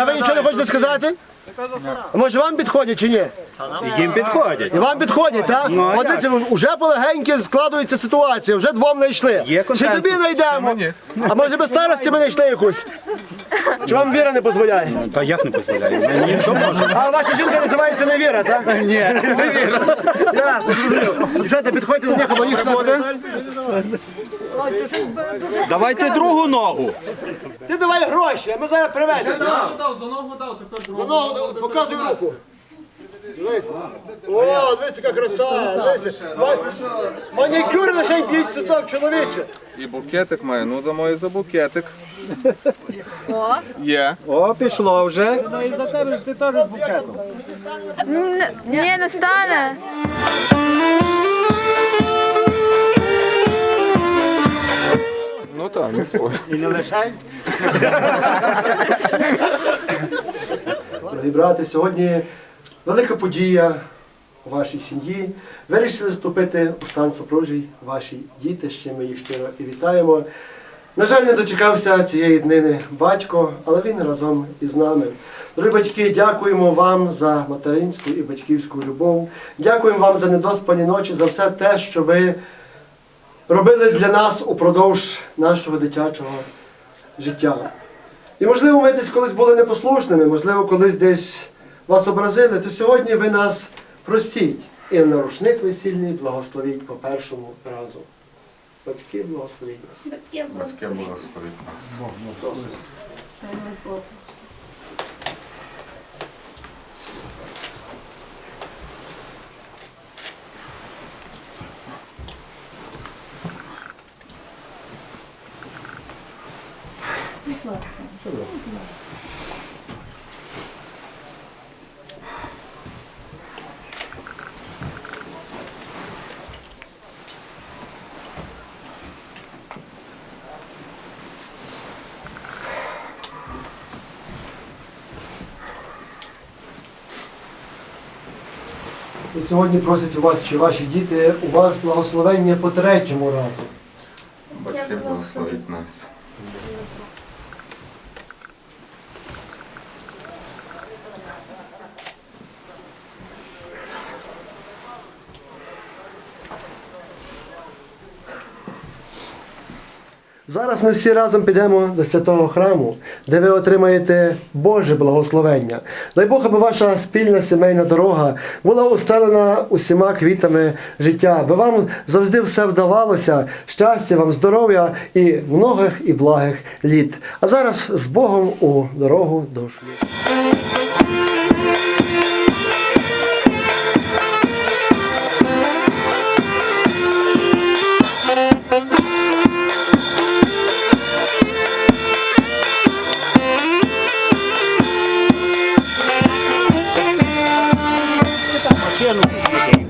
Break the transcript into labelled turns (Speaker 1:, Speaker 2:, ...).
Speaker 1: а ви нічого не хочете сказати? Може вам підходять чи ні?
Speaker 2: Їм підходять.
Speaker 1: І вам підходять, так?
Speaker 2: Ну, а
Speaker 1: От дивіться, вже полегеньки складується ситуація, вже двом знайшли.
Speaker 2: Є
Speaker 1: Чи
Speaker 2: консенсус.
Speaker 1: тобі знайдемо? А може без старості ми знайшли якусь? Чи вам віра не дозволяє?
Speaker 2: Та як не дозволяє? Мені може?
Speaker 1: А ваша жінка називається невіра, так?
Speaker 2: Ні, не вірю.
Speaker 1: Ясно, зрозумів. Дівчата, підходьте до них, або їх.
Speaker 2: Давайте другу ногу.
Speaker 1: Ти давай гроші, а ми зараз привеземо.
Speaker 3: дав, за ногу дав,
Speaker 1: показуй руку. Дивись. О, дивись, яка краса. Дивись. Манікюр лише б'ють суток, чоловіче.
Speaker 3: І букетик має, ну дамо і за букетик. Є.
Speaker 2: О, пішло вже.
Speaker 4: Н- Ні, не стане.
Speaker 3: Ну так, не спорю.
Speaker 1: І не лишай. Дорогі брати, сьогодні велика подія у вашій сім'ї. Вирішили вступити у стан супружій ваші діти, чим ми їх щиро і вітаємо. На жаль, не дочекався цієї днини батько, але він разом із нами. Дорогі батьки, дякуємо вам за материнську і батьківську любов. Дякуємо вам за недоспані ночі, за все те, що ви робили для нас упродовж нашого дитячого життя. І можливо, ми десь колись були непослушними, можливо, колись десь вас образили, то сьогодні ви нас простіть. І на рушник весільний благословіть по першому разу. Батьки благословіть нас.
Speaker 3: Батьки благословить нас.
Speaker 1: І сьогодні просять у вас, чи ваші діти, у вас благословення по третьому разу.
Speaker 3: Батьки благословіть нас.
Speaker 1: Зараз ми всі разом підемо до святого храму, де ви отримаєте Боже благословення. Дай Бог, аби ваша спільна сімейна дорога була устелена усіма квітами життя, аби вам завжди все вдавалося, щастя вам, здоров'я і многих і благих літ. А зараз з Богом у дорогу до шлюбу. yang.